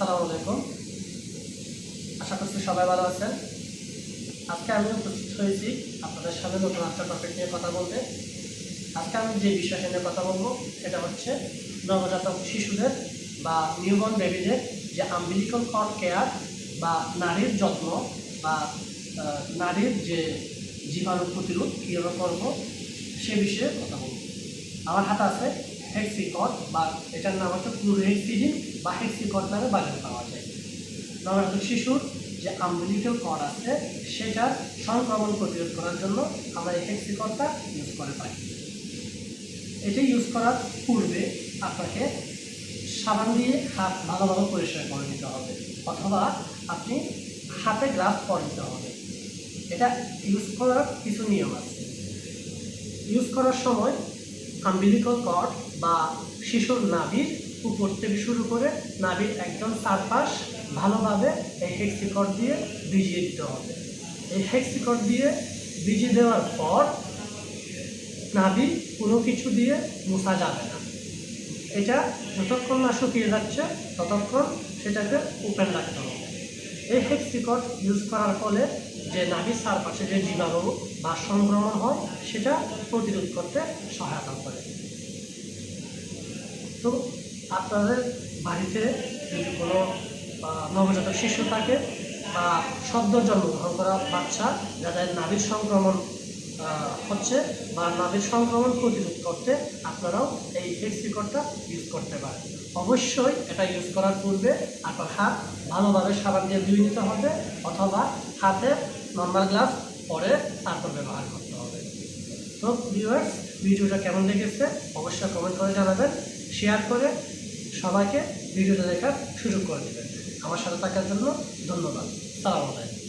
আসসালামু আলাইকুম আশা করছি সবাই ভালো আছেন। আজকে আমি উপস্থিত হয়েছি আপনাদের সামনে নতুন একটা টপিক নিয়ে কথা বলতে। আজকে আমি যে বিষয়টা নিয়ে কথা বলব, সেটা হচ্ছে নবজাতক শিশুদের বা নিউবর্ন বেবিদের যে আম্বিলিকল কর্ড কেয়ার বা নারীর যত্ন বা নারীর যে জীবাণু প্রতিরোধ কীভাবে করব সে বিষয়ে কথা বলব। আমার হাতে আছে হেক্সিকট বা এটার নাম হচ্ছে ক্লোরহেক্সিডিন বা হেক্সিকট নামে বাজারে পাওয়া যায়। নবজাতক শিশুর যে আম্বিলিক্যাল কড আছে, সেটা সংক্রমণ প্রতিরোধ করার জন্য আমরা এই হেক্সিকটটা ইউজ করে পাই এটি ইউজ করার পূর্বে আপনাকে সাবান দিয়ে হাত ভালোভাবে পরিষ্কার করে নিতে হবে, অথবা আপনি হাতে গ্লাভস পরে নিতে হবে। এটা ইউজ করার কিছু নিয়ম আছে। ইউজ করার সময় আম্বিলিকল কর্ড বা শিশুর নাভির উপর থেকে শুরু করে নাভির একদম চারপাশ ভালোভাবে এই হেক্সিকট দিয়ে ভিজিয়ে দিতে হবে। এই হেক্সিকট দিয়ে ভিজিয়ে দেওয়ার পর নাভি কোনো কিছু দিয়ে মোছা যাবে না। এটা যতক্ষণ না শুকিয়ে যাচ্ছে, ততক্ষণ সেটাকে ওপেন রাখতে হবে। এই হেক্সিকট ইউজ করার ফলে যে নাভির চারপাশে যে জীবাণু বা সংক্রমণ হয় সেটা প্রতিরোধ করতে সহায়তা করে। তো আপনাদের বাড়িতে যদি কোনো আহ, নবজাতক শিশু থাকে বা সদ্য জন্মগ্রহণ করা বাচ্চা যাদের নাভির সংক্রমণ হচ্ছে বা নাভির সংক্রমণ প্রতিরোধ করতে আপনারাও এই হেক্সিকটটা ইউজ করতে পারেন। অবশ্যই এটা ইউজ করার পূর্বে আপনার হাত ভালোভাবে সাবান দিয়ে ধুয়ে নিতে হবে অথবা হাতে নর্মাল গ্লাস পরে তারপর ব্যবহার করতে হবে। তো ভিউয়ার্স ভিডিওটা কেমন লেগেছে অবশ্যই কমেন্ট করে জানাবেন শেয়ার করে সবাইকে ভিডিওটা দেখার সুযোগ করে দেবেন। আমার সাথে থাকার জন্য ধন্যবাদ। সালাম আলাইকুম।